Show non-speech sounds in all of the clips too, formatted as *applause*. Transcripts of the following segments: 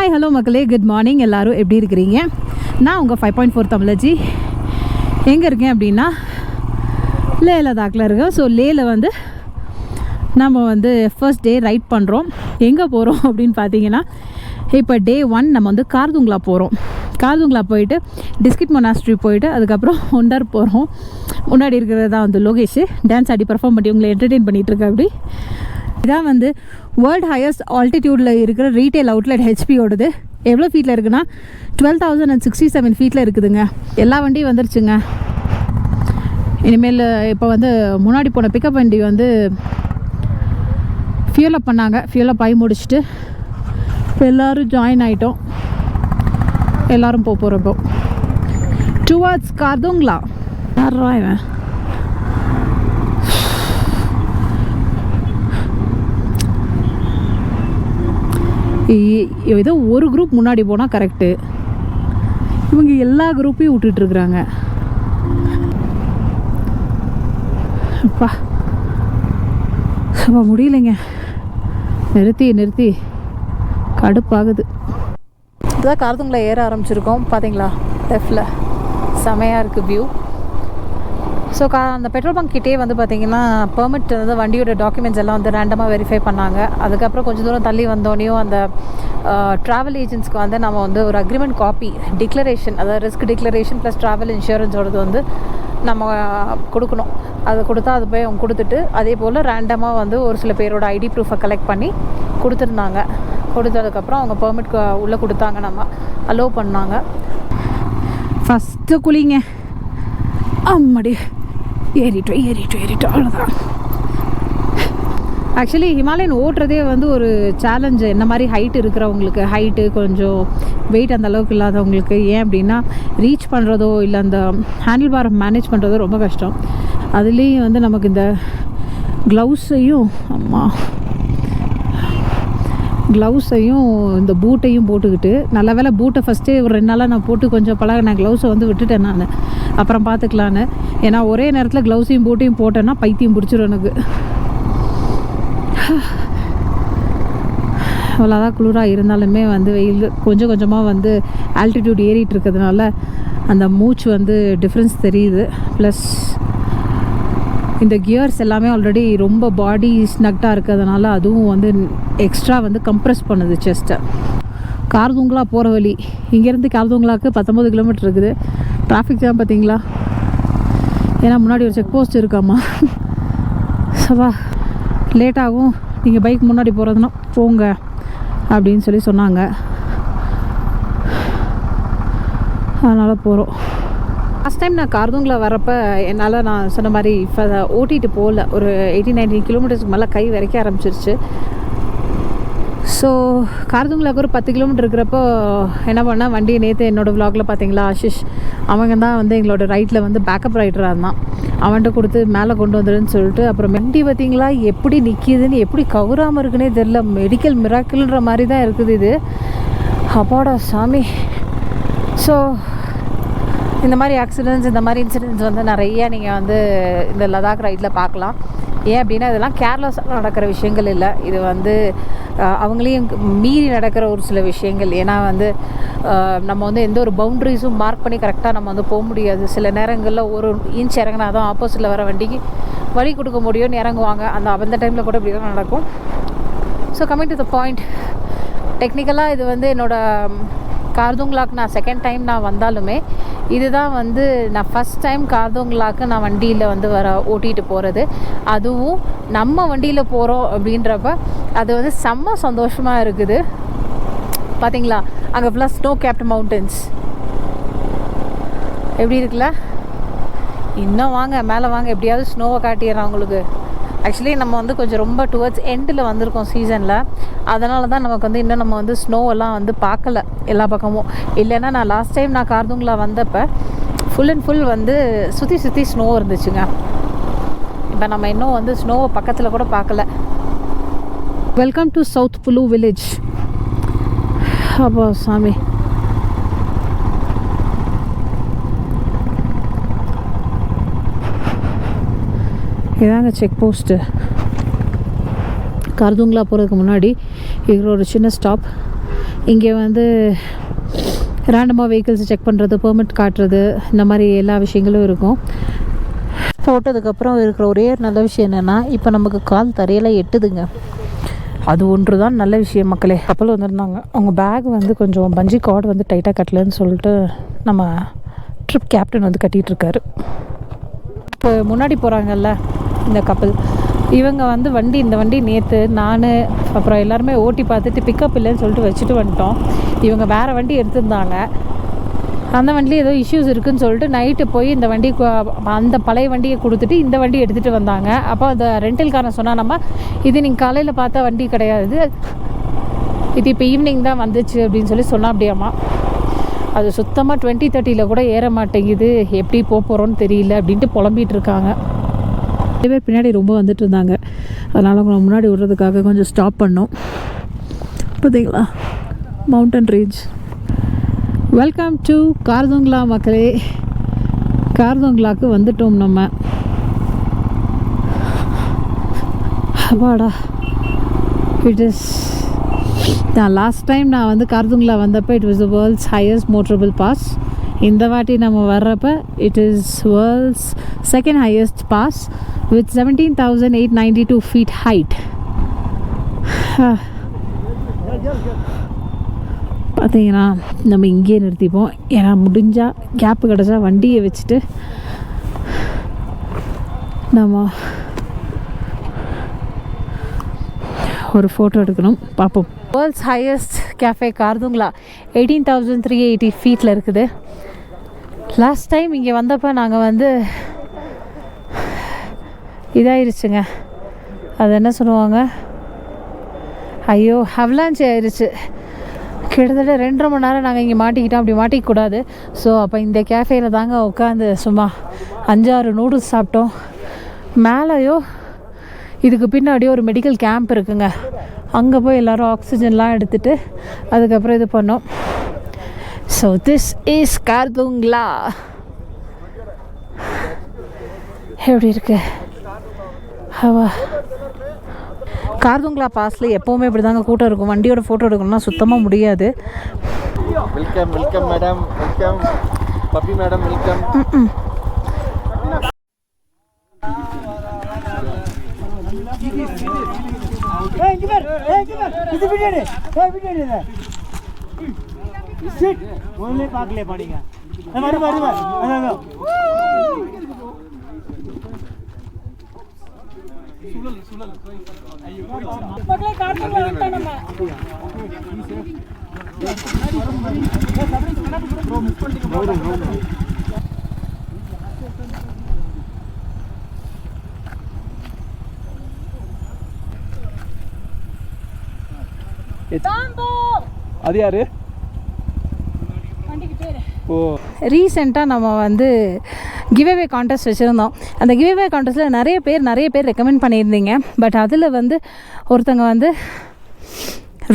Hi hello மக்களே. Good morning எல்லாரும் எப்படி இருக்கிறீங்க? நான் உங்கள் ஃபைவ் பாயிண்ட் ஃபோர் தமிழஜி எங்கே இருக்கேன் அப்படின்னா லே லதாக்கில் இருக்கேன். ஸோ லேயில் வந்து நம்ம வந்து ஃபர்ஸ்ட் டே ரைட் பண்ணுறோம் எங்கே போகிறோம் அப்படின்னு பார்த்தீங்கன்னா இப்போ டே ஒன் நம்ம வந்து கார்துங்களா போகிறோம் கார்துங்களா போயிட்டு டிஸ்கிட் மொனாஸ்ட்ரி போயிட்டு அதுக்கப்புறம் ஒண்டர் போகிறோம் முன்னாடி இருக்கிறது தான் வந்து லோகேஷ். டான்ஸ் ஆடி பர்ஃபார்ம் பண்ணி உங்களை என்டர்டெயின் பண்ணிகிட்டு இருக்க அப்படி. இதான் வந்து வேர்ல்ட் ஹையஸ்ட் ஆல்டிடியூடில் இருக்கிற ரீட்டைல் அவுட்லெட் ஹெச்பியோடது எவ்வளோ ஃபீட்டில் இருக்குன்னா twelve thousand and sixty seven ஃபீட்டில் இருக்குதுங்க. எல்லா வண்டியும் வந்துருச்சுங்க. இனிமேல் இப்போ வந்து முன்னாடி போன பிக்கப் வண்டி வந்து ஃபியூல் அப் பண்ணாங்க. ஃபியூல் அப் ஆகி முடிச்சுட்டு இப்போ எல்லோரும் ஜாயின் ஆகிட்டோம் எல்லோரும் போக போகிறப்போ டுவர்ட்ஸ் கார்துங்களா யாரா இவன்? ஏதோ ஒரு குரூப் முன்னாடி போனால் கரெக்டு இவங்க எல்லா குரூப்பையும் விட்டுட்ருக்குறாங்க அப்பா. அப்பா முடியலைங்க. நிறுத்தி நிறுத்தி. கடுப்பாகுது. இப்போதான் காரத்துங்களை ஏற ஆரம்பிச்சிருக்கோம். பார்த்தீங்களா லெஃப்டில் செமையாக இருக்குது வியூ ஸோ கா அந்த பெட்ரோல் பங்க் கிட்டே வந்து பார்த்தீங்கன்னா பெர்மிட் வந்து வண்டியோட டாக்குமெண்ட்ஸ் எல்லாம் வந்து ரேண்டமாக வெரிஃபை பண்ணாங்க. அதுக்கப்புறம் கொஞ்சம் தூரம் தள்ளி வந்தோடனையும் அந்த ட்ராவல் ஏஜென்ட்ஸ்க்கு வந்து நம்ம வந்து ஒரு அக்ரிமெண்ட் காப்பி டிக்ளரேஷன் அதாவது ரிஸ்க் டிக்ளரேஷன் ப்ளஸ் ட்ராவல் இன்சூரன்ஸோடது வந்து நம்ம கொடுக்கணும். அதை கொடுத்தா அது போய் அவங்க கொடுத்துட்டு அதே போல் ரேண்டமாக வந்து ஒரு சில பேரோட ஐடி ப்ரூஃபை கலெக்ட் பண்ணி கொடுத்துருந்தாங்க. கொடுத்ததுக்கப்புறம் அவங்க பெர்மிட் உள்ளே கொடுத்தாங்க நம்ம. அலோவ் பண்ணாங்க. ஃபஸ்ட்டு குளிங்க அம்மாடி. ஏறிட்டோம் ஏறிட்டோம் ஏறிட்டோம். அவ்வளோதான் ஆக்சுவலி ஹிமாலயன் ஓட்டுறதே வந்து ஒரு சேலஞ்சு என்ன மாதிரி ஹைட் இருக்கிறவங்களுக்கு ஹைட்டு கொஞ்சம் வெயிட் அந்த அளவுக்கு இல்லாதவங்களுக்கு ஏன் அப்படின்னா ரீச் பண்ணுறதோ இல்லை அந்த ஹேண்டில் பார் மேனேஜ் பண்ணுறதோ ரொம்ப கஷ்டம். அதுலேயும் வந்து நமக்கு இந்த க்ளவுஸையும் அம்மா. க்ளவுஸையும் இந்த பூட்டையும் போட்டுக்கிட்டு நல்ல வேளை பூட்டை ஃபஸ்ட்டே ஒரு ரெண்டு நாளாக நான் போட்டு கொஞ்சம் பழக நான் க்ளவுஸை வந்து விட்டுட்டேன் நான். அப்புறம் பார்த்துக்கலான்னு ஏன்னா ஒரே நேரத்தில் க்ளவுஸையும் பூட்டையும் போட்டேன்னா பைத்தியம் பிடிச்சிரும் எனக்கு. அவ்வளோதான் குளிராக இருந்தாலுமே வந்து வெயில் கொஞ்சம் கொஞ்சமாக வந்து ஆல்டிடியூட் ஏறிட்டு இருக்கிறதுனால அந்த மூச்சு வந்து டிஃப்ரென்ஸ் தெரியுது. ப்ளஸ் இந்த கியர்ஸ் எல்லாமே ஆல்ரெடி ரொம்ப பாடி ஸ்னக்டாக இருக்கிறதுனால அதுவும் வந்து எக்ஸ்ட்ரா வந்து கம்ப்ரெஸ் பண்ணுது செஸ்ட்டை கார்துங்களா போகிற வழி. இங்கேருந்து கார்துங்களாக்கு பத்தொம்பது கிலோமீட்டர் இருக்குது. டிராஃபிக் ஜாம் பார்த்தீங்களா? ஏன்னா முன்னாடி ஒரு செக் போஸ்ட் இருக்காமா சவா லேட்டாகும். நீங்கள் பைக் முன்னாடி போகிறதுனா போங்க அப்படின்னு சொல்லி சொன்னாங்க. அதனால் போகிறோம் லாஸ்ட் டைம் நான் கார்துங்களா வரப்போ என்னால் நான் சொன்ன மாதிரி இப்போ ஓட்டிகிட்டு போகல. ஒரு எயிட்டி நைன்டீன் கிலோமீட்டர்ஸ்க்கு மேலே கை வரைக்க ஆரம்பிச்சிருச்சு. ஸோ காரதுங்களாக்கு ஒரு பத்து கிலோமீட்டர் இருக்கிறப்போ என்ன பண்ணால் வண்டியை நேற்று என்னோடய vlogல பார்த்தீங்களா ஆஷிஷ்? அவங்க தான் வந்து எங்களோட ரைட்டில் வந்து பேக்கப் ரைட்டராக இருந்தான். அவன்கிட்ட கொடுத்து மேலே கொண்டு வந்துடுன்னு சொல்லிட்டு அப்புறம் வண்டி பார்த்தீங்களா எப்படி நிற்கிதுன்னு எப்படி கவுராமல் இருக்குன்னே தெரில மெடிக்கல் மிராக்கிள்ன்ற மாதிரி தான் இருக்குது இது. அப்பாடா சாமி. ஸோ இந்த மாதிரி ஆக்சிடென்ட்ஸ் இந்த மாதிரி இன்சிடென்ட்ஸ் வந்து நிறைய நீங்கள் வந்து இந்த லடாக் ரைட்டில் பார்க்கலாம் ஏன் அப்படின்னா இதெல்லாம் கேர்லெஸ்ஸாக நடக்கிற விஷயங்கள் இல்லை. இது வந்து அவங்களையும் மீறி நடக்கிற ஒரு சில விஷயங்கள். ஏன்னா வந்து நம்ம வந்து எந்த ஒரு பவுண்ட்ரிஸும் மார்க் பண்ணி கரெக்டாக நம்ம வந்து போக முடியாது. சில நேரங்களில் ஒரு இன்ச் இறங்கினா தான் ஆப்போசிட்டில் வர வண்டிக்கு வழி கொடுக்க முடியும்னு இறங்குவாங்க. அந்த அந்த டைமில் கூட இப்படி தான் நடக்கும் so coming to the point டெக்னிக்கலாக இது வந்து என்னோடய கார்துங்லாக் நான் செகண்ட் டைம் நான் வந்தாலுமே இதுதான் வந்து நான் ஃபஸ்ட் டைம் கார்தோங்களாக்கு நான் வண்டியில் வந்து வர ஓட்டிகிட்டு போகிறது அதுவும் நம்ம வண்டியில் போகிறோம் அப்படின்றப்ப அது வந்து செம்ம சந்தோஷமாக இருக்குது. பார்த்தீங்களா அங்கே ஃபுல்லாக ஸ்னோ கேப்ட் மவுண்டன்ஸ் எப்படி இருக்குல்ல? இன்னும் வாங்க மேலே வாங்க எப்படியாவது ஸ்னோவை காட்டிடுறேன் உங்களுக்கு. ஆக்சுவலி நம்ம வந்து கொஞ்சம் ரொம்ப டுவர்ட்ஸ் எண்டில் வந்திருக்கோம் சீசனில் அதனால தான் நமக்கு வந்து இன்னும் நம்ம வந்து ஸ்னோவெல்லாம் வந்து பார்க்கல எல்லா பக்கமும். இல்லைன்னா நான் லாஸ்ட் டைம் நான் கார்துங்களா வந்தப்போ ஃபுல் அண்ட் ஃபுல் வந்து சுற்றி சுற்றி ஸ்னோ இருந்துச்சுங்க. இப்போ நம்ம இன்னும் வந்து ஸ்னோவை பக்கத்தில் கூட பார்க்கல. Welcome to south Pullu village அப்போ சாமி. இதாங்க செக் போஸ்ட்டு கார்துங்களா போகிறதுக்கு முன்னாடி இது ஒரு சின்ன ஸ்டாப் இங்கே வந்து ரேண்டமாக வெஹிக்கிள்ஸ் செக் பண்ணுறது பெர்மிட் காட்டுறது இந்த மாதிரி எல்லா விஷயங்களும் இருக்கும். போட்டதுக்கப்புறம் இருக்கிற ஒரே நல்ல விஷயம் என்னென்னா இப்போ நமக்கு கால் தரையில் எட்டுதுங்க. அது ஒன்று தான் நல்ல விஷயம் மக்களே. கப்பல் வந்திருந்தாங்க. அவங்க பேக் வந்து கொஞ்சம் பஞ்சி கார்டு வந்து டைட்டாக கட்டலன்னு சொல்லிட்டு நம்ம ட்ரிப் கேப்டன் வந்து கட்டிகிட்டு இருக்காரு. இப்போ முன்னாடி போகிறாங்கல்ல இந்த கப்பல். இவங்க வந்து வண்டி இந்த வண்டி நேற்று நான் அப்புறம் எல்லாருமே ஓட்டி பார்த்துட்டு பிக்கப் இல்லைன்னு சொல்லிட்டு வச்சுட்டு வந்துட்டோம். இவங்க வேறு வண்டி எடுத்திருந்தாங்க. அந்த வண்டியில் ஏதோ இஷ்யூஸ் இருக்குன்னு சொல்லிட்டு நைட்டு போய் இந்த வண்டி கு- அந்த பழைய வண்டியை கொடுத்துட்டு இந்த வண்டி எடுத்துகிட்டு வந்தாங்க. அப்போ அந்த ரெண்டல்காரன் சொன்னால் நம்ம இது நீங்கள் காலையில் பார்த்தா வண்டி கிடையாது. இது இப்போ ஈவினிங் தான் வந்துச்சு அப்படின்னு சொல்லி சொன்னா அப்படியாம்மா. அது சுத்தமாக டுவெண்ட்டி தேர்ட்டியில் கூட ஏற மாட்டேங்குது. எப்படி போக போகிறோன்னு தெரியல அப்படின்ட்டு புலம்பிகிட்டு இருக்காங்க. நிறைய பேர் பின்னாடி ரொம்ப வந்துட்டு இருந்தாங்க. அதனால் அவங்க முன்னாடி விடுறதுக்காக கொஞ்சம் ஸ்டாப் பண்ணோம். பார்த்தீங்களா mountain range welcome to Khardung La மக்களே. கார்தோங்லாக்கு வந்துட்டோம் நம்ம. அப்பாடா இட் இஸ் நான் லாஸ்ட் டைம் நான் வந்து கார்துங்களா வந்தப்போ it was the world's highest motorable pass இந்த வாட்டி நம்ம வர்றப்ப it is world's second highest pass with seventeen thousand eight ninety two feet height பார்த்தீங்கன்னா நம்ம இங்கேயே நிறுத்திப்போம். ஏன்னா முடிஞ்சால் கேப்பு கிடச்சா வண்டியை வச்சுட்டு நம்ம ஒரு ஃபோட்டோ எடுக்கணும். பார்ப்போம். World's highest cafe Khardung La? Eighteen thousand three eighty ஃபீட்டில் இருக்குது. லாஸ்ட் டைம் இங்கே வந்தப்போ நாங்கள் வந்து இதாயிருச்சுங்க. அது என்ன சொல்லுவாங்க? ஐயோ ஹவ்லான்ச்சி ஆயிடுச்சு கிட்டத்தட்ட ரெண்டரை மணி நேரம் நாங்கள் இங்கே மாட்டிக்கிட்டோம். அப்படி மாட்டிக்கக்கூடாது. ஸோ அப்போ இந்த கேஃபேயில் தாங்க உட்காந்து சும்மா அஞ்சாறு நூடுல்ஸ் சாப்பிட்டோம். மேலேயோ இதுக்கு பின்னாடியே ஒரு மெடிக்கல் கேம்ப் இருக்குங்க. அங்கே போய் எல்லோரும் ஆக்சிஜன்லாம் எடுத்துகிட்டு அதுக்கப்புறம் இது பண்ணோம். ஸோ திஸ் இஸ் கார்துங்களா எப்படி இருக்கு ஹவா கார்துங்களா பாஸில் எப்போவுமே இப்படி தாங்க கூட்டம் இருக்கும். வண்டியோட ஃபோட்டோ எடுக்கணும்னா சுத்தமாக முடியாது. Welcome welcome madam welcome puppy madam welcome ஏய் இங்க பாரு. ஏய் இங்க பாரு. இது பின்னாடி. ஏய் பின்னாடி இது சிட் ஒண்ணே பார்க்கல பாடிங்க வரு வரு வரு அதான் அதான் அது யாரு ஓ ரீசெண்டாக நம்ம வந்து கிவ்அவே கான்டெஸ்ட் வச்சுருந்தோம். அந்த கிவ்அவே கான்டெஸ்ட்டில் நிறைய பேர் நிறைய பேர் ரெக்கமெண்ட் பண்ணியிருந்தீங்க. பட் அதில் வந்து ஒருத்தங்க வந்து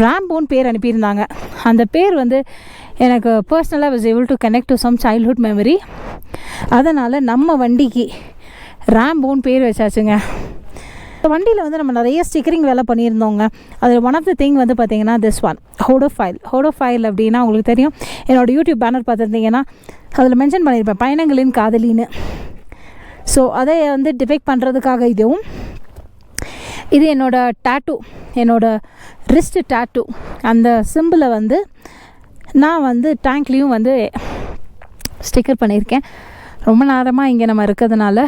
ரேம்போன் பேர் அனுப்பியிருந்தாங்க. அந்த பேர் வந்து எனக்கு பர்சனலாக was able to connect to some childhood memory அதனால் நம்ம வண்டிக்கு ரேம்போன் பேர் வச்சாச்சுங்க. வண்டியில் வந்து நம்ம நிறைய ஸ்டிக்கரிங் வேலை பண்ணியிருந்தோங்க. அதில் ஒன் ஆஃப் த திங் வந்து பார்த்தீங்கன்னா திஸ் ஒன் ஹோடோ ஃபைல் ஹோடோ ஃபைல் அப்படின்னா உங்களுக்கு தெரியும். என்னோட யூடியூப் பேனர் பார்த்துருந்தீங்கன்னா அதில் மென்ஷன் பண்ணியிருப்பேன். பயணங்களின் காதலின்னு. ஸோ அதை வந்து டிபெக்ட் பண்ணுறதுக்காக இதுவும். இது என்னோடய டேட்டூ என்னோடய ரிஸ்ட் டேட்டூ அந்த சிம்பிளை வந்து நான் வந்து டேங்க்லேயும் வந்து ஸ்டிக்கர் பண்ணியிருக்கேன். ரொம்ப நேரமாக இங்கே நம்ம இருக்கிறதுனால.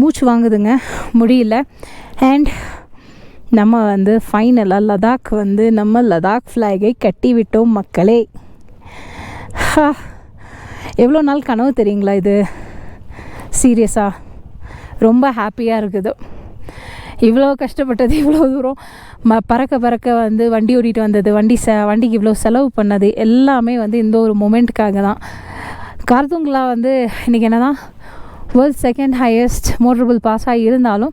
மூச்சு வாங்குதுங்க. முடியல. அண்ட் நம்ம வந்து ஃபைனலாக லடாக் வந்து நம்ம லடாக் ஃப்ளாகை கட்டி விட்டோம் மக்களே. ஹா, எவ்வளோ நாள் கனவு தெரியுங்களா இது? சீரியஸாக ரொம்ப ஹாப்பியாக இருக்குது. இவ்வளோ கஷ்டப்பட்டது இவ்வளோ தூரம். ம பறக்க பறக்க வந்து வண்டி ஓட்டிகிட்டு வந்தது வண்டி ச வண்டிக்கு இவ்வளோ செலவு பண்ணது எல்லாமே வந்து இந்த ஒரு மொமெண்ட்டுக்காக தான். கார்துங்களா வந்து இன்றைக்கி என்ன தான் வேர்ல்ட் செகண்ட் ஹையஸ்ட் மோட்டரபிள் பாஸாக இருந்தாலும்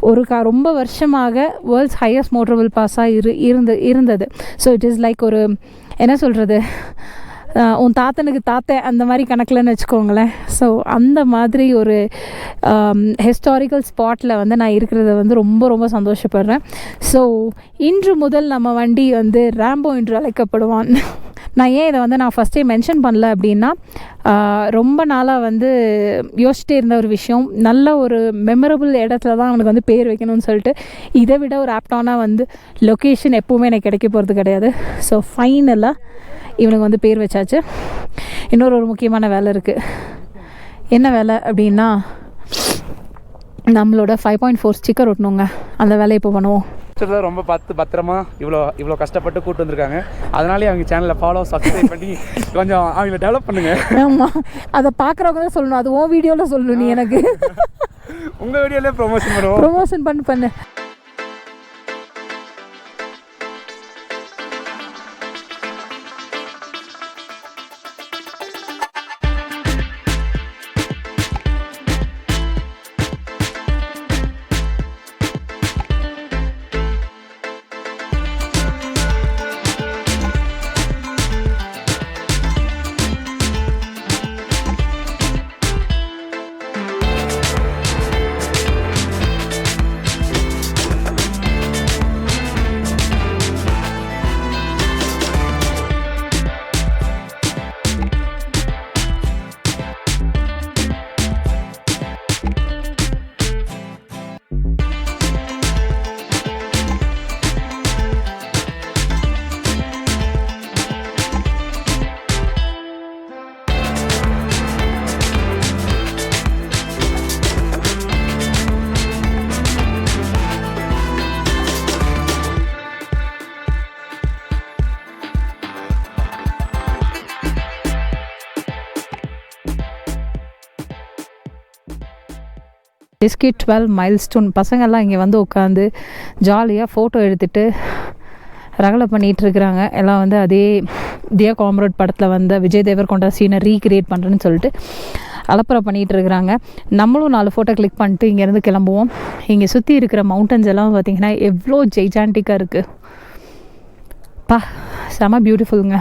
ஒரு கா ரொம்ப வருஷமாக வேர்ல்ட்ஸ் ஹையஸ்ட் மோட்டரபிள் பாஸாக இரு இருந்து இருந்தது. ஸோ இட் இஸ் லைக் ஒரு என்ன சொல்கிறது உன் தாத்தனுக்கு தாத்தன் அந்த மாதிரி கணக்கில்னு வச்சுக்கோங்களேன். ஸோ அந்த மாதிரி ஒரு ஹிஸ்டாரிக்கல் ஸ்பாட்டில் வந்து நான் இருக்கிறத வந்து ரொம்ப ரொம்ப சந்தோஷப்படுறேன். ஸோ இன்று முதல் நம்ம வண்டி வந்து ரேம்போ என்று அழைக்கப்படுவான். *laughs* நான் ஏன் இதை வந்து நான் ஃபஸ்ட்டே மென்ஷன் பண்ணல அப்படின்னா ரொம்ப நாளாக வந்து யோசிச்சிட்டே இருந்த ஒரு விஷயம். நல்ல ஒரு மெமரபிள் இடத்துல தான் அவனுக்கு வந்து பேர் வைக்கணும்னு சொல்லிட்டு இதை விட ஒரு ஆப்டானாக வந்து லொக்கேஷன் எப்போவுமே எனக்கு கிடைக்க போகிறது கிடையாது. ஸோ ஃபைனலாக இவனுக்கு வந்து பேர் வச்சாச்சு. இன்னொரு ஒரு முக்கியமான வேலை இருக்குது என்ன வேலை அப்படின்னா நம்மளோட ஃபைவ் பாயிண்ட் ஃபோர் ஸ்டிக்கர் ஒட்டணுங்க. அந்த வேலையை இப்போ பண்ணுவோம். ரொம்ப பார்த்து பத்திரமா இவ்வளோ இவ்வளோ கஷ்டப்பட்டு கூட்டு வந்திருக்காங்க. அதனாலே அவங்க சேனலை ஃபாலோ சப்ஸ்கிரைப் பண்ணி கொஞ்சம் அவங்கள டெவலப் பண்ணுங்க. ஆமாம் அதை பார்க்குறவங்க தான் சொல்லணும். அது உன் வீடியோவில் சொல்லணும் நீ எனக்கு. உங்கள் வீடியோலேயே ப்ரொமோஷன் பண்ணுவோம். ப்ரொமோஷன் பண்ணு பண்ணு. பிஸ்கெட் டுவெல் மைல்ஸ்டோன் பசங்கள்லாம் இங்கே வந்து உட்காந்து ஜாலியாக ஃபோட்டோ எடுத்துட்டு ரகலை பண்ணிகிட்டு இருக்கிறாங்க. எல்லாம் வந்து அதே தியா காம்ரேட் படத்தில் வந்த விஜய் தேவர் கொண்ட சீனை ரீக்ரியேட் பண்ணுறேன்னு சொல்லிட்டு அலப்பறை பண்ணிகிட்டு இருக்கிறாங்க. நம்மளும் நாலு ஃபோட்டோ கிளிக் பண்ணிட்டு இங்கேருந்து கிளம்புவோம். இங்கே சுற்றி இருக்கிற மவுண்டன்ஸ் எல்லாம் பார்த்திங்கன்னா எவ்வளோ ஜெய்ஜாண்டிக்காக இருக்குது பா செம பியூட்டிஃபுல்லுங்க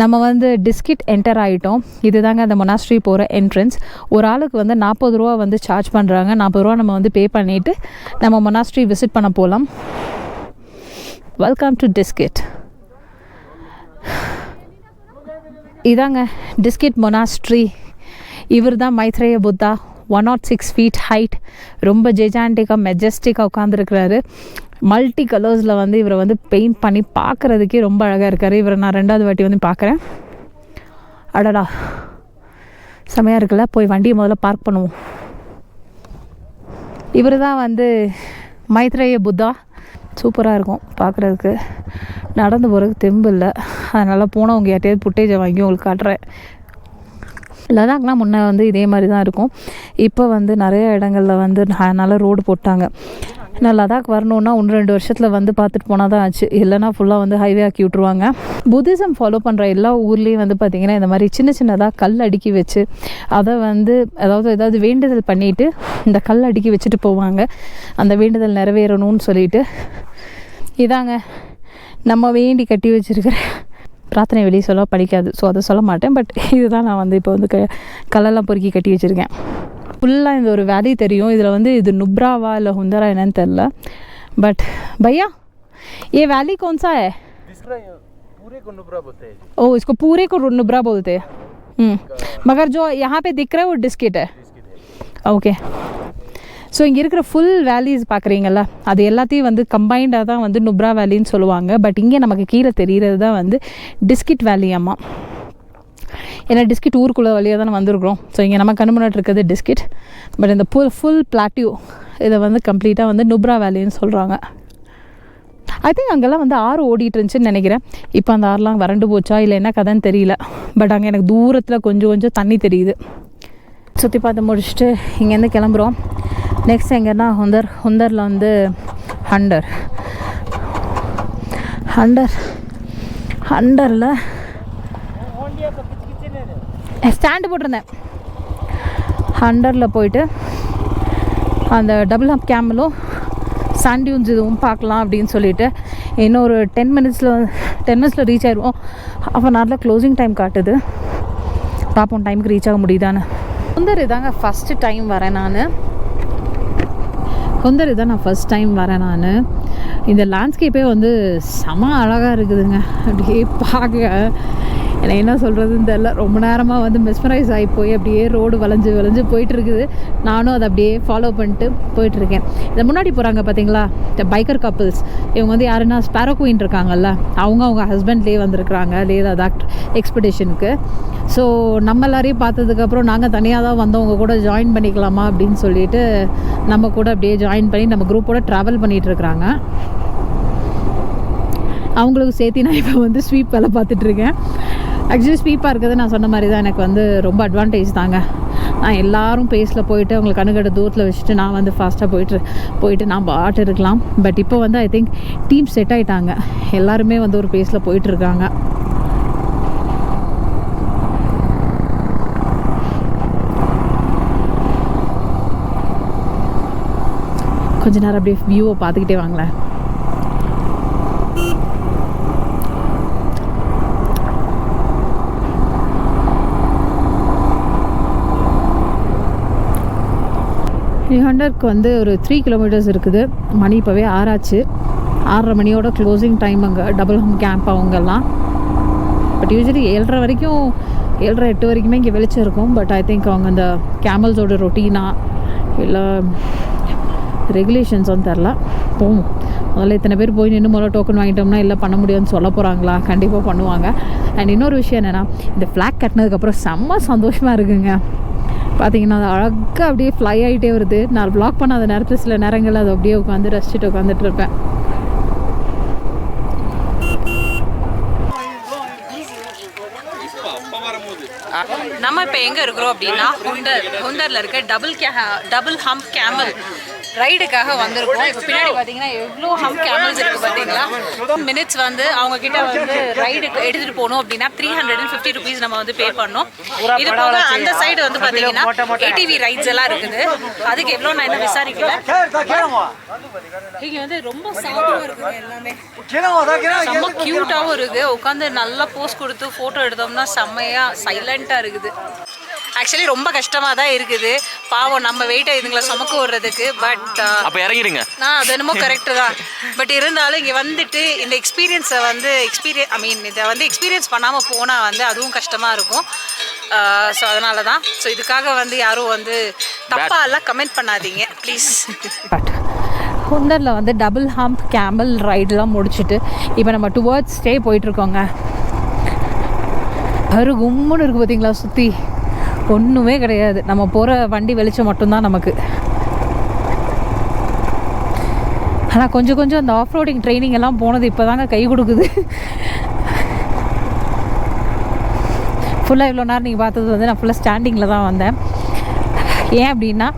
நம்ம வந்து டிஸ்கிட் என்டர் ஆகிட்டோம் இதுதாங்க அந்த மொனாஸ்ட்ரி போகிற என்ட்ரன்ஸ் ஒரு ஆளுக்கு வந்து நாற்பது ரூபா வந்து சார்ஜ் பண்ணுறாங்க நாற்பது ரூபா நம்ம வந்து பே பண்ணிவிட்டு நம்ம மொனாஸ்ட்ரி விசிட் பண்ண போகலாம் வெல்கம் டு டிஸ்கிட் இதாங்க டிஸ்கிட் மொனாஸ்ட்ரி இவர் தான் Maitreya Buddha. One nought six feet height ரொம்ப ஜெஜாண்டிக்காக மெஜஸ்டிக்காக உட்காந்துருக்கிறாரு மல்டி கலர்ஸில் வந்து இவரை வந்து பெயிண்ட் பண்ணி பார்க்குறதுக்கே ரொம்ப அழகாக இருக்கார். இவரை நான் ரெண்டாவது வாட்டி வந்து பார்க்குறேன். அடடா. செமையாக இருக்குல்ல? போய் வண்டியை முதல்ல பார்க் பண்ணுவோம். இவர் தான் வந்து மைத்ரேய புத்தா. சூப்பராக இருக்கும் பார்க்குறதுக்கு. நடந்து போகிறதுக்கு தெம்பு இல்லை. அதனால் போனவங்க யார்ட்டையாவது புட்டேஜை வாங்கி உங்களுக்கு காட்டுறேன். லடாக்லாம் முன்னே வந்து இதே மாதிரி தான் இருக்கும். இப்போ வந்து நிறைய இடங்களில் வந்து அதனால் ரோடு போட்டாங்க. நான் லடாக் வரணுன்னா ஒன்று ரெண்டு வருஷத்தில் வந்து பார்த்துட்டு போனால் தான் ஆச்சு இல்லைனா ஃபுல்லாக வந்து ஹைவே ஆக்கி விட்ருவாங்க புத்திசம் ஃபாலோ பண்ணுற எல்லா ஊர்லேயும் வந்து பார்த்திங்கன்னா இந்த மாதிரி சின்ன சின்னதாக கல் அடுக்கி வச்சு அதை வந்து அதாவது ஏதாவது வேண்டுதல் பண்ணிவிட்டு இந்த கல் அடுக்கி வச்சுட்டு போவாங்க. அந்த வேண்டுதல் நிறைவேறணும்னு சொல்லிட்டு இதாங்க. நம்ம வேண்டி கட்டி வச்சுருக்கிற பிரார்த்தனை வெளியே சொல்ல படிக்காது. ஸோ அதை சொல்ல மாட்டேன். பட் இதுதான் நான் வந்து இப்போ வந்து க கல்லெல்லாம் பொறுக்கி கட்டி வச்சுருக்கேன். ஃபுல்லாக இந்த ஒரு வேலி தெரியும் இதில் வந்து இது நுப்ராவா இல்லை ஹுந்தரா என்னன்னு தெரில பட் भैया ये वैली कौन सा है पूरे को नुब्रा बोलते हैं ओ इसको पूरे को नुब्रा बोलते हैं हम्म, मगर जो यहाँ पे दिख रहा है वो डिस्किट है ஓகே ஸோ இங்கே இருக்கிற ஃபுல் வேலிஸ் பார்க்குறீங்கல்ல அது எல்லாத்தையும் வந்து கம்பைண்டாக தான் வந்து நுப்ரா வேலின்னு சொல்லுவாங்க பட் இங்கே நமக்கு கீழே தெரிகிறது தான் வந்து டிஸ்கிட் வேலி அம்மா ஏன்னா டிஸ்கிட் ஊருக்குள்ளே வழியாக தானே வந்திருக்கிறோம். ஸோ இங்கே நம்ம கண்ணு முன்னாடி இருக்கிறது டிஸ்கிட் பட் இந்த ஃபுல் ஃபுல் பிளாட்டியூ இதை வந்து கம்ப்ளீட்டாக வந்து நுப்ரா வேலின்னு சொல்கிறாங்க ஐ திங்க் அங்கெல்லாம் வந்து ஆறு ஓடிட்டு இருந்துச்சுன்னு நினைக்கிறேன். இப்போ அந்த ஆறுலாம் வறண்டு போச்சா இல்லை என்ன கதைன்னு தெரியல. பட் அங்கே எனக்கு தூரத்தில் கொஞ்சம் கொஞ்சம் தண்ணி தெரியுது. சுற்றி பார்த்து முடிச்சுட்டு இங்கேருந்து கிளம்புறோம். நெக்ஸ்ட் எங்கன்னா ஹொந்தர் ஹொந்தரில் வந்து ஹண்டர் ஹண்டர் ஹண்டரில் ஸ்டாண்டு போட்டிருந்தேன். ஹண்டரில் போயிட்டு அந்த டபுள் ஹப் கேமலும் சன் டியூன்ஸ் இதுவும் பார்க்கலாம் அப்படின்னு சொல்லிட்டு இன்னும் ஒரு டென் மினிட்ஸில் டென் மினிட்ஸில் ரீச் ஆயிடுவோம் ஹாஃப் அன் ஹவரில் க்ளோசிங் டைம் காட்டுது. பார்ப்போம் டைமுக்கு ரீச் ஆக முடியுதான்னு. சுந்தர் இதாங்க ஃபஸ்ட்டு டைம் வரேன் நான். சுந்தர் இதான் நான் ஃபஸ்ட் டைம் வரேன் நான். இந்த லேண்ட்ஸ்கேப்பே வந்து செம அழகாக இருக்குதுங்க. அப்படியே பார்க்க. எனக்கு என்ன சொல்கிறதுன்னு தெரில ரொம்ப நேரமாக வந்து மெஸ்மரைஸ் ஆகி போய் அப்படியே ரோடு வளைஞ்சு வளைஞ்சு போயிட்டுருக்குது. நானும் அதை அப்படியே ஃபாலோ பண்ணிட்டு போயிட்டுருக்கேன். இதை முன்னாடி போகிறாங்க பார்த்தீங்களா இந்த பைக்கர் கப்புள்ஸ் இவங்க வந்து யாருன்னா ஸ்பேரோ குயின் இருக்காங்கல்ல. அவங்க அவங்க ஹஸ்பண்ட்லேயே வந்திருக்கிறாங்க. லே லடாக் எக்ஸ்பெடிஷனுக்கு ஸோ நம்ம எல்லாரையும் பார்த்ததுக்கப்புறம் நாங்கள் தனியாக தான் வந்தவங்க கூட ஜாயின் பண்ணிக்கலாமா அப்படின்னு சொல்லிட்டு நம்ம கூட அப்படியே ஜாயின் பண்ணி நம்ம குரூப்போட ட்ராவல் பண்ணிகிட்டு இருக்கிறாங்க அவங்களுக்கு சேர்த்து நான் இப்போ வந்து ஸ்வீப் வேலை பார்த்துட்ருக்கேன் ஆக்சுவலி ஸ்வீப்பாக இருக்கிறது நான் சொன்ன மாதிரி தான் எனக்கு வந்து ரொம்ப அட்வான்டேஜ் தாங்க. நான் எல்லாரும் பேஸில் போயிட்டு அவங்களுக்கு கண்ணுக்கட்ட தூரத்தில் வச்சுட்டு நான் வந்து ஃபாஸ்ட்டாக போயிட்டு போயிட்டு நான் பாட்டு இருக்கலாம். பட் இப்போ வந்து ஐ திங்க் டீம் செட் ஆகிட்டாங்க எல்லாருமே வந்து ஒரு பேஸில் போயிட்டுருக்காங்க கொஞ்ச நேரம் அப்படியே வியூவை பார்த்துக்கிட்டே வாங்களேன். ஹண்ட்ரட்க்கு வந்து ஒரு த்ரீ கிலோமீட்டர்ஸ் இருக்குது. மணி இப்போவே ஆறாச்சு. ஆறரை மணியோட க்ளோசிங் டைம் அங்கே டபுள் ஹோம் கேம்ப் அவங்கெல்லாம். பட் யூஸ்வலி ஏழரை வரைக்கும் ஏழரை எட்டு வரைக்குமே இங்கே வெளிச்சம் இருக்கும். பட் ஐ திங்க் அவங்க அந்த கேமல்ஸோட ரொட்டீனா இல்லை ரெகுலேஷன்ஸும் தெரில. போகும் முதல்ல இத்தனை பேர் போய் நின்று முதல்ல டோக்கன் வாங்கிட்டோம்னா இல்லை பண்ண முடியும்னு சொல்ல போகிறாங்களா கண்டிப்பாக பண்ணுவாங்க. அண்ட் இன்னொரு விஷயம் என்னென்னா இந்த ஃப்ளாக் கட்டினதுக்கப்புறம் செம்ம சந்தோஷமாக இருக்குங்க. பார்த்தீங்கன்னா அது அழகாக அப்படியே ஃப்ளை ஆகிட்டே வருது. நான் ப்ளாக் பண்ணாத நேரத்தில் சில நேரங்களில் அது அப்படியே உட்காந்து ரசிச்சுட்டு உட்காந்துட்டு இருப்பேன். நம்ம இப்போ எங்கே இருக்கிறோம் அப்படின்னா ஹுண்டர் ஹுண்டரில் இருக்க டபுள் கே டபுள் ஹம்ப் கேமல் ரைடுக்காக வந்திருக்கோம். இப்போ பின்னாடி பார்த்தீங்கன்னா எவ்வளோ ஹம்ப் கேமல்ஸ் இருக்குது பார்த்தீங்களா மினிட்ஸ் வந்து அவங்க கிட்ட வந்து ரைடுக்கு எடுத்துகிட்டு போகணும் அப்படின்னா three hundred and fifty rupees நம்ம வந்து பே பண்ணோம் இது போக அந்த சைடு வந்து பார்த்தீங்கன்னா ஏடிவி ரைட்ஸ் எல்லாம் இருக்குது. அதுக்கு எவ்வளோ நான் என்ன விசாரிக்கல. இங்கே வந்து ரொம்ப சாப்பிடும் இருக்குங்க எல்லாமே. செம்ம க்யூட்டாகவும் இருக்குது உட்காந்து நல்லா போஸ் கொடுத்து ஃபோட்டோ எடுத்தோம்னா செம்மையாக சைலண்ட்டாக இருக்குது. ஆக்சுவலி ரொம்ப கஷ்டமாக தான் இருக்குது. பாவம் நம்ம வெயிட்டை இதுங்களை சுமக்க விடுறதுக்கு பட் அப்ப இறங்கிடுங்க. நான் அது என்னமோ கரெக்டு தான். பட் இருந்தாலும் இங்கே வந்துட்டு இந்த எக்ஸ்பீரியன்ஸை வந்து எக்ஸ்பீரியன் ஐ மீன் இதை வந்து எக்ஸ்பீரியன்ஸ் பண்ணாமல் போனால் வந்து அதுவும் கஷ்டமாக இருக்கும். ஸோ அதனால தான். ஸோ இதுக்காக வந்து யாரும் வந்து தப்பாக எல்லாம் கமெண்ட் பண்ணாதீங்க ப்ளீஸ் பட் குந்தரில் வந்து டபுள் ஹம்ப் கேமல் ரைடெலாம் முடிச்சுட்டு இப்போ நம்ம டுவர்ட்ஸ் ஸ்டே போயிட்டுருக்கோங்க அரு கும்முன்னு இருக்குது பார்த்தீங்களா சுற்றி ஒன்றுமே கிடையாது. நம்ம போகிற வண்டி வெளிச்சம் மட்டும்தான் நமக்கு. ஆனால் கொஞ்சம் கொஞ்சம் அந்த ஆஃப் ரோடிங் ட்ரைனிங் எல்லாம் போனது இப்போ தாங்க கை கொடுக்குது. ஃபுல்லாக இவ்வளோ நேரம் நீங்கள் பார்த்தது வந்து நான் ஃபுல்லாக ஸ்டாண்டிங்கில் தான் வந்தேன். ஏன் அப்படின்னா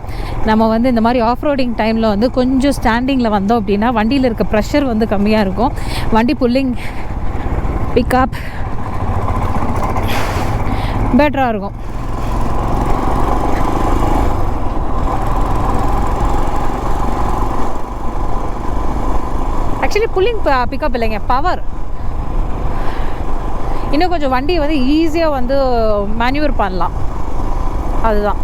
நம்ம வந்து இந்த மாதிரி ஆஃப் ரோடிங் டைமில் வந்து கொஞ்சம் ஸ்டாண்டிங்கில் வந்தோம் அப்படின்னா வண்டியில் இருக்க ப்ரெஷர் வந்து கம்மியாக இருக்கும். வண்டி புல்லிங் பிக்கப் பெட்டராக இருக்கும். ஆக்சுவலி புல்லிங் பிக்கப் இல்லைங்க பவர் இன்னும் கொஞ்சம் வண்டியை வந்து ஈஸியாக வந்து மேன்யூர் பண்ணலாம். அதுதான்.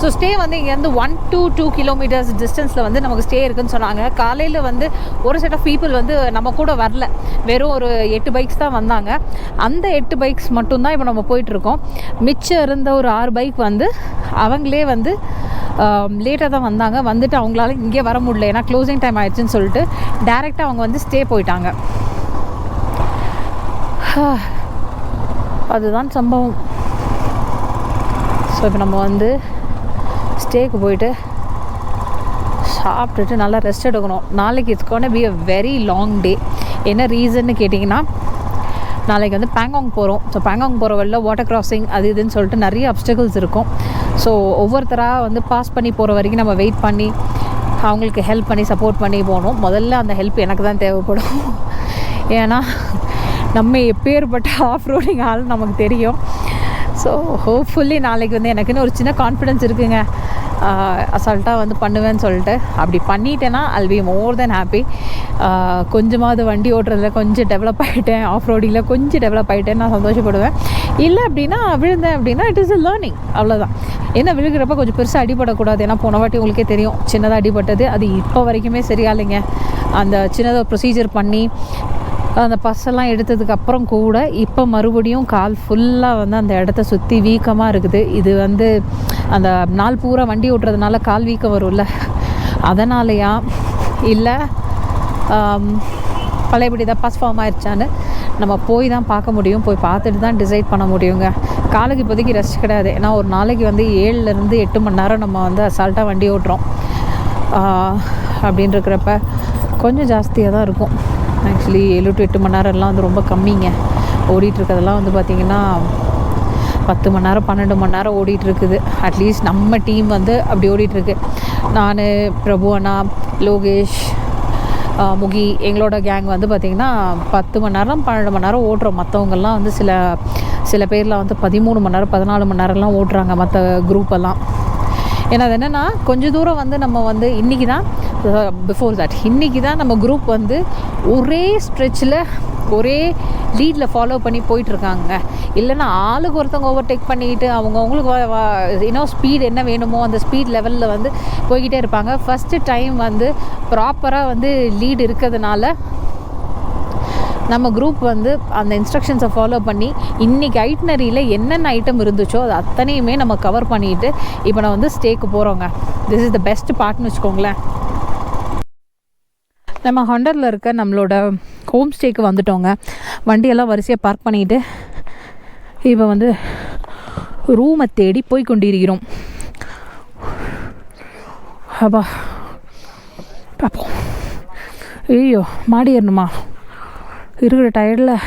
ஸோ ஸ்டே வந்து இங்கேருந்து ஒன் டூ டூ கிலோமீட்டர்ஸ் டிஸ்டன்ஸில் வந்து நமக்கு ஸ்டே இருக்குன்னு சொன்னாங்க. காலையில் வந்து ஒரு செட் ஆஃப் பீப்புள் வந்து நம்ம கூட வரல. வெறும் ஒரு எட்டு பைக்ஸ் தான் வந்தாங்க. அந்த எட்டு பைக்ஸ் மட்டும்தான் இப்போ நம்ம போயிட்டுருக்கோம் மிச்சம் இருந்த ஒரு ஆறு பைக் வந்து அவங்களே வந்து லேட்டாக தான் வந்தாங்க. வந்துட்டு அவங்களால இங்கே வர முடியல. ஏன்னா க்ளோசிங் டைம் ஆயிடுச்சுன்னு சொல்லிட்டு டேரெக்டாக அவங்க வந்து ஸ்டே போயிட்டாங்க. அதுதான் சம்பவம். ஸோ இப்போ நம்ம வந்து ஸ்டேக்கு போயிட்டு சாப்பிட்டுட்டு நல்லா ரெஸ்ட் எடுக்கணும். நாளைக்கு it's gonna be a very long day என்ன ரீசன்னு கேட்டிங்கன்னா நாளைக்கு வந்து பேங்காங் போகிறோம் ஸோ பேங்காங் போகிற வழியில் வாட்டர் கிராசிங் அது இதுன்னு சொல்லிட்டு நிறைய அப்டக்கிள்ஸ் இருக்கும். ஸோ ஒவ்வொருத்தராக வந்து பாஸ் பண்ணி போகிற வரைக்கும் நம்ம வெயிட் பண்ணி அவங்களுக்கு ஹெல்ப் பண்ணி சப்போர்ட் பண்ணி போகணும். முதல்ல அந்த ஹெல்ப் எனக்கு தான் தேவைப்படும். ஏன்னா நம்ம எப்பேற்பட்ட ஆஃப் ரோடிங் ஆள் நமக்கு தெரியும். ஸோ ஹோப்ஃபுல்லி நாளைக்கு வந்து எனக்குன்னு ஒரு சின்ன கான்ஃபிடென்ஸ் இருக்குங்க. அசால்ட்டாக வந்து பண்ணுவேன்னு சொல்லிட்டு. அப்படி பண்ணிட்டேன்னா I'll be more then happy கொஞ்சமாவது வண்டி ஓட்டுறதுல கொஞ்சம் டெவலப் ஆகிட்டேன் ஆஃப் ரோடிங்கில் கொஞ்சம் டெவலப் ஆகிட்டேன் நான் சந்தோஷப்படுவேன். இல்லை அப்படின்னா விழுந்தேன் அப்படின்னா இட் இஸ் எ லேர்னிங் அவ்வளோதான் என்ன விழுகிறப்ப கொஞ்சம் பெருசாக அடிபடக்கூடாது. ஏன்னா போன வாட்டி உங்களுக்கே தெரியும். சின்னதாக அடிபட்டது. அது இப்போ வரைக்குமே சரியா இல்லைங்க அந்த சின்னதாக ப்ரொசீஜர் பண்ணி அந்த பஸ்ஸெல்லாம் எடுத்ததுக்கப்புறம் கூட இப்போ மறுபடியும் கால் ஃபுல்லாக வந்து அந்த இடத்த சுற்றி வீக்கமாக இருக்குது. இது வந்து அந்த நாள் பூரா வண்டி ஓட்டுறதுனால கால் வீக்கம் வரும்ல. அதனாலயா? இல்லை. பழையபடி தான் பஸ் ஃபார்ம் ஆயிடுச்சான்னு நம்ம போய் தான் பார்க்க முடியும். போய் பார்த்துட்டு தான் டிசைட் பண்ண முடியுங்க. காலுக்கு இப்போதைக்கு ரெஸ்ட் கிடையாது. ஏன்னா ஒரு நாளைக்கு வந்து ஏழுலேருந்து எட்டு மணி நேரம் நம்ம வந்து அசால்ட்டாக வண்டி ஓட்டுறோம். ஆஹ் அப்படின்னு இருக்கிறப்ப கொஞ்சம் ஜாஸ்தியாக தான் இருக்கும். ஆக்சுவலி ஏழு டு எட்டு மணி நேரம்லாம் வந்து ரொம்ப கம்மிங்க. ஓடிட்டுருக்கதெல்லாம் வந்து பார்த்திங்கன்னா பத்து மணி நேரம் பன்னெண்டு மணி நேரம் ஓடிட்டுருக்குது. அட்லீஸ்ட் நம்ம டீம் வந்து அப்படி ஓடிட்டுருக்கு. நான் பிரபு அண்ணா லோகேஷ் முகி எங்களோட கேங் வந்து பார்த்திங்கன்னா பத்து மணி நேரம் பன்னெண்டு மணி நேரம் ஓட்டுறோம் மற்றவங்கெல்லாம் வந்து சில சில பேரில் வந்து பதிமூணு மணி நேரம் பதினாலு மணி நேரம்லாம் ஓட்டுறாங்க மற்ற குரூப்பெல்லாம் ஏன்னா அது என்னென்னா கொஞ்சம் தூரம் வந்து நம்ம வந்து இன்றைக்கி தான் பிஃபோர் தட் இன்றைக்கி தான் நம்ம குரூப் வந்து ஒரே ஸ்ட்ரெச்சில் ஒரே லீடில் ஃபாலோ பண்ணி போயிட்டுருக்காங்க. இல்லைன்னா ஆளுக்கு ஒருத்தவங்க ஓவர்டேக் பண்ணிக்கிட்டு அவங்கவுங்களுக்கு இன்னும் ஸ்பீடு என்ன வேணுமோ அந்த ஸ்பீட் லெவலில் வந்து போய்கிட்டே இருப்பாங்க. ஃபஸ்ட்டு டைம் வந்து ப்ராப்பராக வந்து லீடு இருக்கிறதுனால நம்ம குரூப் வந்து அந்த இன்ஸ்ட்ரக்ஷன்ஸை ஃபாலோ பண்ணி இன்றைக்கி ஐட்னரியில் என்னென்ன ஐட்டம் இருந்துச்சோ அது அத்தனையுமே நம்ம கவர் பண்ணிட்டு இப்போ நான் வந்து ஸ்டேக்கு போகிறோங்க திஸ் இஸ் த பெஸ்ட் பார்ட்னு வச்சுக்கோங்களேன். நம்ம ஹண்டரில் இருக்க நம்மளோட ஹோம் ஸ்டேக்கு வந்துட்டோங்க. வண்டியெல்லாம் வரிசையாக பார்க் பண்ணிட்டு இப்போ வந்து ரூமை தேடி போய் கொண்டிருக்கிறோம். அப்பா பார்ப்போம் ஐயோ மாடி ஏறணுமா? இருக்கிற டயர்டில்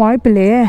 வாய்ப்பில்லையே.